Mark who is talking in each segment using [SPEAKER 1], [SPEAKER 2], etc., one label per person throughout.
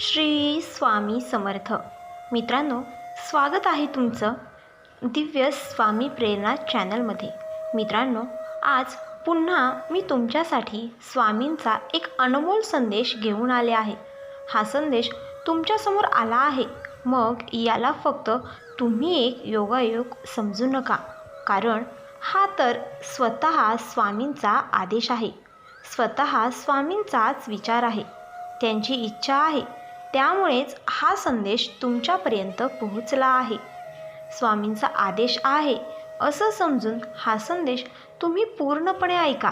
[SPEAKER 1] श्री स्वामी समर्थ. मित्रांनो स्वागत आहे तुमचं दिव्य स्वामी प्रेरणा चॅनलमध्ये. मित्रांनो आज पुन्हा मी तुमच्यासाठी स्वामींचा एक अनमोल संदेश घेऊन आले आहे. हा संदेश तुमच्यासमोर आला आहे. मग याला फक्त तुम्ही एक योगायोग समजू नका. कारण हा तर स्वतः स्वामींचा आदेश आहे. स्वतः स्वामींचाच विचार आहे. त्यांची इच्छा आहे. त्यामुळेच हा संदेश तुमच्यापर्यंत पोहोचला आहे. स्वामींचा आदेश आहे. असं समजून हा संदेश तुम्ही पूर्णपणे ऐका.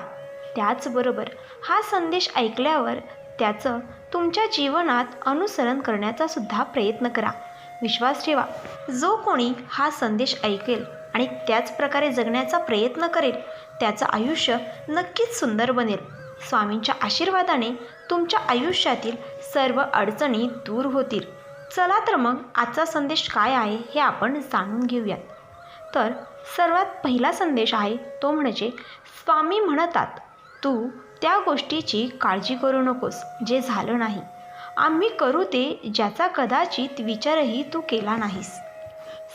[SPEAKER 1] त्याचबरोबर हा संदेश ऐकल्यावर त्याचं तुमच्या जीवनात अनुसरण करण्याचा सुद्धा प्रयत्न करा. विश्वास ठेवा. जो कोणी हा संदेश ऐकेल आणि त्याच प्रकारे जगण्याचा प्रयत्न करेल त्याचं आयुष्य नक्कीच सुंदर बनेल. स्वामींच्या आशीर्वादाने तुमच्या आयुष्यातील सर्व अडचणी दूर होतील. चला तर मग आजचा संदेश काय आहे हे आपण जाणून घेऊयात. तर सर्वात पहिला संदेश आहे तो म्हणजे स्वामी म्हणतात तू त्या गोष्टीची काळजी करू नकोस जे झालं नाही. आम्ही करू ते ज्याचा कदाचित विचारही तू केला नाहीस.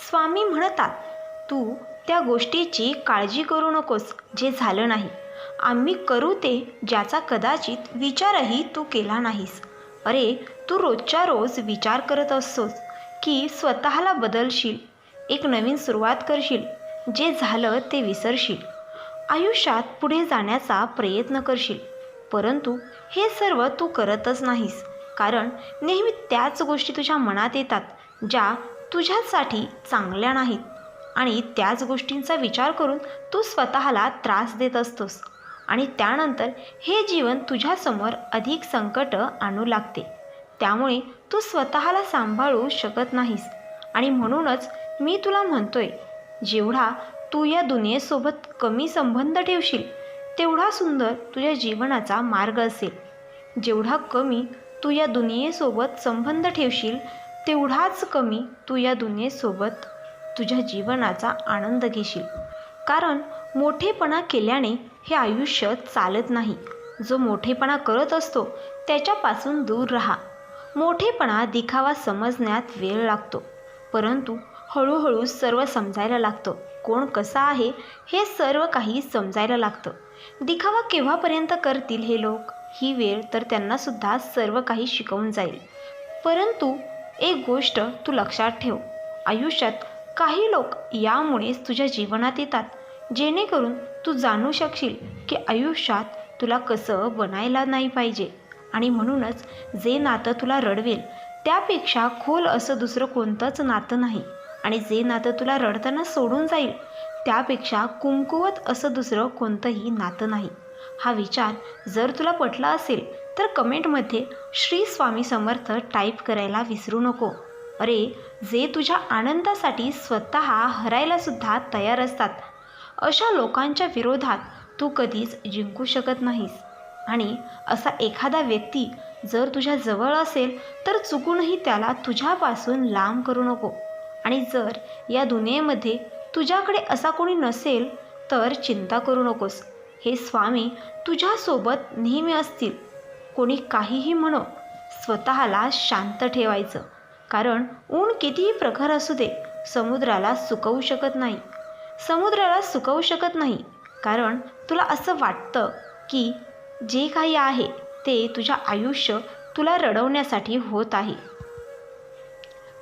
[SPEAKER 1] स्वामी म्हणतात तू त्या गोष्टीची काळजी करू नकोस जे झालं नाही. आम्ही करू ते ज्याचा कदाचित विचारही तू केला नाहीस. अरे तू रोजच्या रोज विचार करत असतोस की स्वतःला बदलशील एक नवीन सुरुवात करशील जे झालं ते विसरशील. आयुष्यात पुढे जाण्याचा प्रयत्न करशील परंतु हे सर्व तू करतच नाहीस. कारण नेहमी त्याच गोष्टी तुझ्या मनात येतात ज्या तुझ्यासाठी चांगल्या नाहीत. आणि त्याच गोष्टींचा विचार करून तू स्वतःला त्रास देत असतोस. आणि त्यानंतर हे जीवन तुझ्यासमोर अधिक संकट आणू लागते. त्यामुळे तू स्वतःला सांभाळू शकत नाहीस. आणि म्हणूनच मी तुला म्हणतोय जेवढा तू या दुनियेसोबत कमी संबंध ठेवशील तेवढा सुंदर तुझ्या जीवनाचा मार्ग असेल. जेवढा कमी तू या दुनियेसोबत संबंध ठेवशील तेवढाच कमी तू या दुनियेसोबत तुझ्या जीवनाचा आनंद घेशील. कारण मोठेपणा केल्याने हे आयुष्य चालत नाही. जो मोठेपणा करत असतो त्याच्यापासून दूर राहा. मोठेपणा दिखावा समजण्यात वेळ लागतो. परंतु हळूहळू सर्व समजायला लागतं. कोण कसा आहे हे सर्व काही समजायला लागतं. दिखावा केव्हापर्यंत करतील हे लोक? ही वेळ तर त्यांनासुद्धा सर्व काही शिकवून जाईल. परंतु एक गोष्ट तू लक्षात ठेव. आयुष्यात काही लोक यामुळेच तुझ्या जीवनात येतात. जेणेकरून तू जाणू शकशील की आयुष्यात तुला कसं बनायला नाही पाहिजे. आणि म्हणूनच जे नातं तुला रडवेल त्यापेक्षा खोल असं दुसरं कोणतंच नातं नाही. आणि जे नातं तुला रडताना सोडून जाईल त्यापेक्षा कुमकुवत असं दुसरं कोणतंही नातं नाही. हा विचार जर तुला पटला असेल तर कमेंटमध्ये श्री स्वामी समर्थ टाईप करायला विसरू नको. अरे जे तुझ्या आनंदासाठी स्वतः हरायलासुद्धा तयार असतात अशा लोकांच्या विरोधात तू कधीच जिंकू शकत नाहीस. आणि असा एखादा व्यक्ती जर तुझ्या जवळ असेल तर चुकूनही त्याला तुझ्यापासून लांब करू नको. आणि जर या दुनियेमध्ये तुझ्याकडे असा कोणी नसेल तर चिंता करू नकोस. हे स्वामी तुझ्यासोबत नेहमी असतील. कोणी काहीही म्हणो स्वतःला शांत ठेवायचं. कारण ऊन कितीही प्रखर असू दे समुद्राला सुकवू शकत नाही. समुद्राला सुकवू शकत नाही. कारण तुला असं वाटतं की जे काही आहे ते तुझ्या आयुष्य तुला रडवण्यासाठी होत आहे.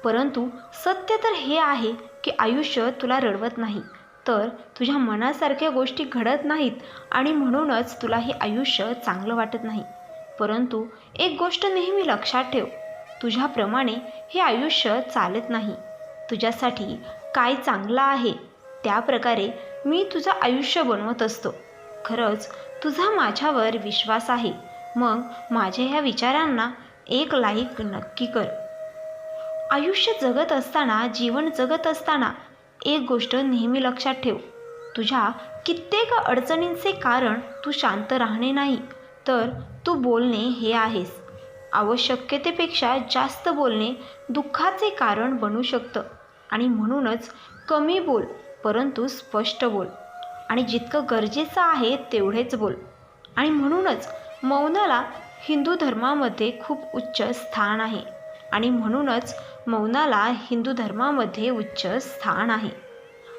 [SPEAKER 1] परंतु सत्य तर हे आहे की आयुष्य तुला रडवत नाही. तर तुझ्या मनासारख्या गोष्टी घडत नाहीत आणि म्हणूनच तुला हे आयुष्य चांगलं वाटत नाही. परंतु एक गोष्ट नेहमी लक्षात ठेव. तुझ्याप्रमाणे हे आयुष्य चालत नाही. तुझ्यासाठी काय चांगलं आहे त्याप्रकारे मी तुझं आयुष्य बनवत असतो. खरंच तुझा माझ्यावर विश्वास आहे. मग माझ्या ह्या विचारांना एक लाईक नक्की कर. आयुष्य जगत असताना जीवन जगत असताना एक गोष्ट नेहमी लक्षात ठेव. तुझ्या कित्येक अडचणींचे कारण तू शांत राहणे नाही तर तू बोलणे हे आहेस. आवश्यकतेपेक्षा जास्त बोलणे दुःखाचे कारण बनू शकतं. आणि म्हणूनच कमी बोल. परंतु स्पष्ट बोल. आणि जितकं गरजेचं आहे तेवढेच बोल. आणि म्हणूनच मौनाला हिंदू धर्मामध्ये खूप उच्च स्थान आहे. आणि म्हणूनच मौनाला हिंदू धर्मामध्ये उच्च स्थान आहे.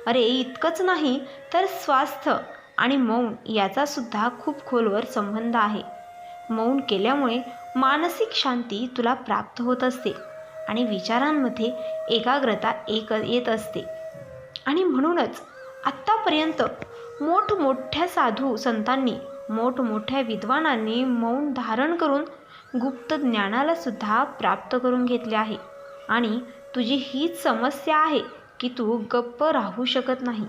[SPEAKER 1] अरे इतकंच नाही तर स्वास्थ्य आणि मौन याचासुद्धा खूप खोलवर संबंध आहे. मौन केल्यामुळे मानसिक शांती तुला प्राप्त होत असते आणि विचारांमध्ये एकाग्रता एक येत असते. आणि म्हणूनच आत्तापर्यंत मोठमोठ्या साधू संतांनी मोठमोठ्या विद्वानांनी मौन धारण करून गुप्त ज्ञानाला सुद्धा प्राप्त करून घेतले आहे. आणि तुझी हीच समस्या आहे की तू गप्प राहू शकत नाही.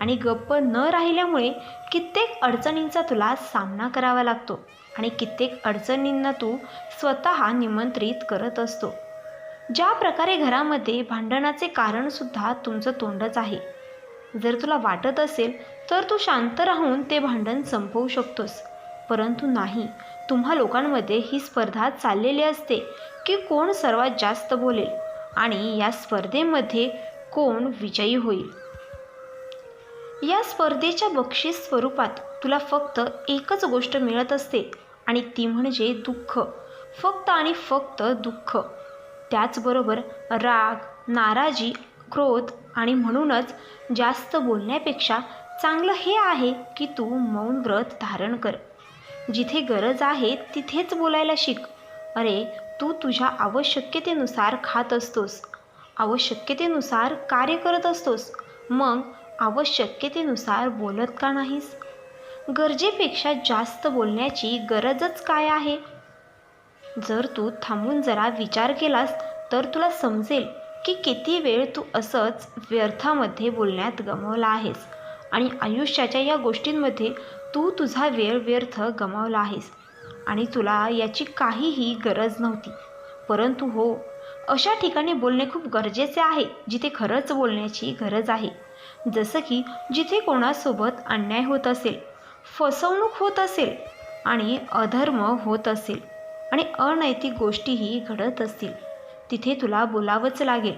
[SPEAKER 1] आणि गप्प न राहिल्यामुळे कित्येक अडचणींचा तुला सामना करावा लागतो आणि कित्येक अडचणींना तू स्वतः निमंत्रित करत असतो. ज्या प्रकारे घरामध्ये भांडणाचे कारणसुद्धा तुमचं तोंडच आहे. जर तुला वाटत असेल तर तू शांत राहून ते भांडण संपवू शकतोस. परंतु नाही तुम्हा लोकांमध्ये ही स्पर्धा चाललेली असते की कोण सर्वात जास्त बोलेल आणि या स्पर्धेमध्ये कोण विजयी होईल. या स्पर्धेच्या बक्षीस स्वरूपात तुला फक्त एकच गोष्ट मिळत असते आणि ती म्हणजे दुःख. फक्त आणि फक्त दुःख. त्याचबरोबर राग नाराजी क्रोध आणि म्हणूनच जास्त बोलण्यापेक्षा चांगलं हे आहे की तू मौन व्रत धारण कर. जिथे गरज आहे तिथेच बोलायला शिक. अरे तू तुझ्या आवश्यकतेनुसार खात असतोस. आवश्यकतेनुसार कार्य करत असतोस. मग आवश्यकतेनुसार बोलत का नाहीस? गरजेपेक्षा जास्त बोलण्याची गरजच काय आहे? जर तू थांबून जरा विचार केलास तर तुला समजेल की किती वेळ तू असंच व्यर्थामध्ये बोलण्यात गमावला आहेस. आणि आयुष्याच्या या गोष्टींमध्ये तू तुझा वेळ व्यर्थ गमावला आहेस. आणि तुला याची काहीही गरज नव्हती. परंतु हो अशा ठिकाणी बोलणे खूप गरजेचे आहे जिथे खरंच बोलण्याची गरज आहे. जसं की जिथे कोणासोबत अन्याय होत असेल फसवणूक होत असेल आणि अधर्म होत असेल. आणि अनैतिक गोष्टीही घडत असतील. तिथे तुला बोलावंच लागेल.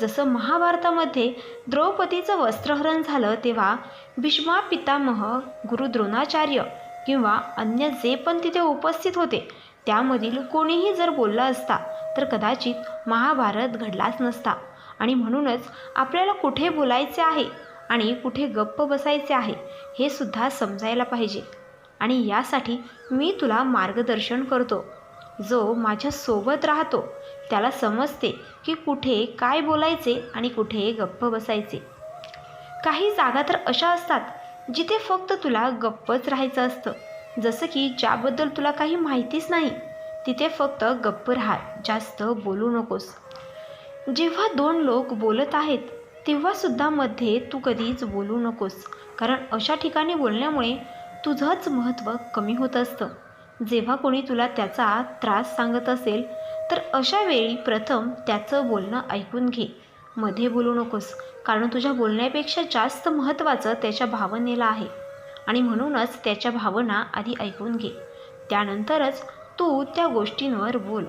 [SPEAKER 1] जसं महाभारतामध्ये द्रौपदीचं वस्त्रहरण झालं तेव्हा भीष्मा पितामह गुरु द्रोणाचार्य किंवा अन्य जे पण तिथे उपस्थित होते त्यामधील कोणीही जर बोलला असता तर कदाचित महाभारत घडलाच नसता. आणि म्हणूनच आपल्याला कुठे बोलायचे आहे आणि कुठे गप्प बसायचे आहे हे सुद्धा समजायला पाहिजे. आणि यासाठी मी तुला मार्गदर्शन करतो. जो माझ्यासोबत राहतो त्याला समजते की कुठे काय बोलायचे आणि कुठे गप्प बसायचे. काही जागा तर अशा असतात जिथे फक्त तुला गप्पच राहायचं असतं. जसं की ज्याबद्दल तुला काही माहितीच नाही तिथे फक्त गप्प राहा जास्त बोलू नकोस. जेव्हा दोन लोक बोलत आहेत तेव्हासुद्धा मध्ये तू कधीच बोलू नकोस कारण अशा ठिकाणी बोलण्यामुळे तुझंच महत्त्व कमी होत असतं. जेव्हा कोणी तुला त्याचा त्रास सांगत असेल तर अशा वेळी प्रथम त्याचं बोलणं ऐकून घे. मध्ये बोलू नकोस कारण तुझ्या बोलण्यापेक्षा जास्त महत्त्वाचं त्याच्या भावनेला आहे. आणि म्हणूनच त्याच्या भावना आधी ऐकून घे. त्यानंतरच तू त्या गोष्टींवर बोल.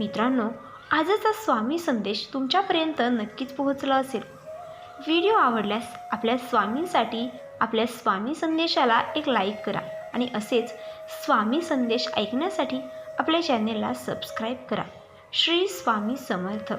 [SPEAKER 1] मित्रांनो आजचा स्वामी संदेश तुमच्यापर्यंत नक्कीच पोहोचला असेल. व्हिडिओ आवडल्यास आपल्या स्वामींसाठी आपल्या स्वामी संदेशाला एक लाईक करा. आणि असेच स्वामी संदेश ऐकण्यासाठी आपल्या चॅनेलला सबस्क्राईब करा. श्री स्वामी समर्थ.